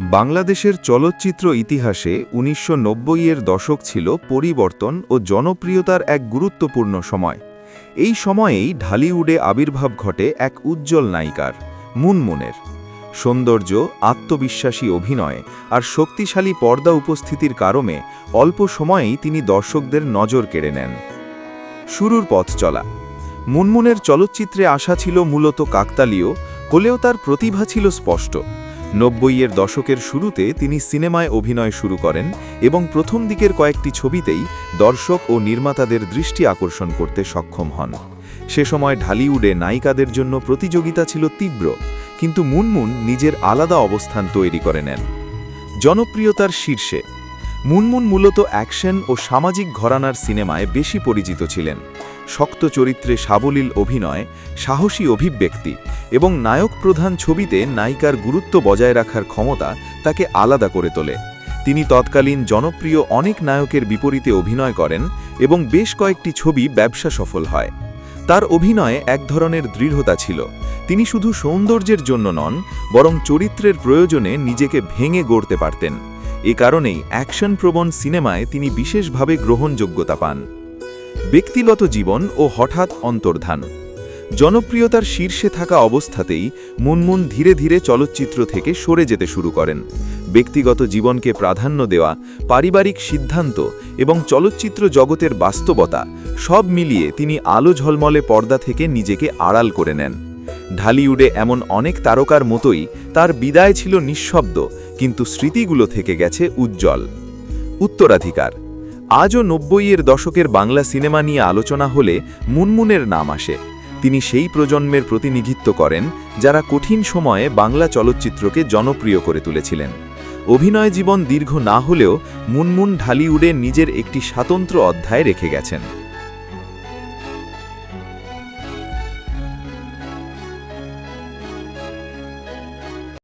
বাংলাদেশের চলচ্চিত্র ইতিহাসে উনিশশো এর দশক ছিল পরিবর্তন ও জনপ্রিয়তার এক গুরুত্বপূর্ণ সময়। এই সময়েই ঢালিউডে আবির্ভাব ঘটে এক উজ্জ্বল নায়িকার, মুনমুনের। সৌন্দর্য, আত্মবিশ্বাসী অভিনয় আর শক্তিশালী পর্দা উপস্থিতির কারণে অল্প সময়েই তিনি দর্শকদের নজর কেড়ে নেন। শুরুর পথ চলা। মুনমুনের চলচ্চিত্রে আসা ছিল মূলত কাকতালীয়, হলেও তার প্রতিভা ছিল স্পষ্ট। নব্বইয়ের দশকের শুরুতে তিনি সিনেমায় অভিনয় শুরু করেন এবং প্রথম দিকের কয়েকটি ছবিতেই দর্শক ও নির্মাতাদের দৃষ্টি আকর্ষণ করতে সক্ষম হন। সে সময় ঢালিউডে নায়িকাদের জন্য প্রতিযোগিতা ছিল তীব্র, কিন্তু মুনমুন নিজের আলাদা অবস্থান তৈরি করে নেন। জনপ্রিয়তার শীর্ষে মুনমুন মূলত অ্যাকশন ও সামাজিক ঘরানার সিনেমায় বেশি পরিচিত ছিলেন। শক্ত চরিত্রে সাবলীল অভিনয়, সাহসী অভিব্যক্তি এবং নায়ক প্রধান ছবিতে নায়িকার গুরুত্ব বজায় রাখার ক্ষমতা তাকে আলাদা করে তোলে। তিনি তৎকালীন জনপ্রিয় অনেক নায়কের বিপরীতে অভিনয় করেন এবং বেশ কয়েকটি ছবি ব্যবসা সফল হয়। তার অভিনয়ে এক ধরনের দৃঢ়তা ছিল। তিনি শুধু সৌন্দর্যের জন্য নন, বরং চরিত্রের প্রয়োজনে নিজেকে ভেঙে গড়তে পারতেন। এ কারণেই অ্যাকশন প্রবণ সিনেমায় তিনি বিশেষভাবে গ্রহণযোগ্যতা পান। ব্যক্তিগত জীবন ও হঠাৎ অন্তর্ধান। জনপ্রিয়তার শীর্ষে থাকা অবস্থাতেই মুনমুন ধীরে ধীরে চলচ্চিত্র থেকে সরে যেতে শুরু করেন। ব্যক্তিগত জীবনকে প্রাধান্য দেওয়া, পারিবারিক সিদ্ধান্ত এবং চলচ্চিত্র জগতের বাস্তবতা সব মিলিয়ে তিনি আলো ঝলমলে পর্দা থেকে নিজেকে আড়াল করে নেন। ঢালিউডে এমন অনেক তারকার মতোই তার বিদায় ছিল নিঃশব্দ কিন্তু স্মৃতিগুলো থেকে গেছে উজ্জ্বল। উত্তরাধিকার। আজও নব্বইয়ের দশকের বাংলা সিনেমা নিয়ে আলোচনা হলে মুনমুনের নাম আসে। তিনি সেই প্রজন্মের প্রতিনিধিত্ব করেন, যারা কঠিন সময়ে বাংলা চলচ্চিত্রকে জনপ্রিয় করে তুলেছিলেন। অভিনয় জীবন দীর্ঘ না হলেও মুনমুন ঢালিউডে নিজের একটি স্বাতন্ত্র অধ্যায় রেখে গেছেন।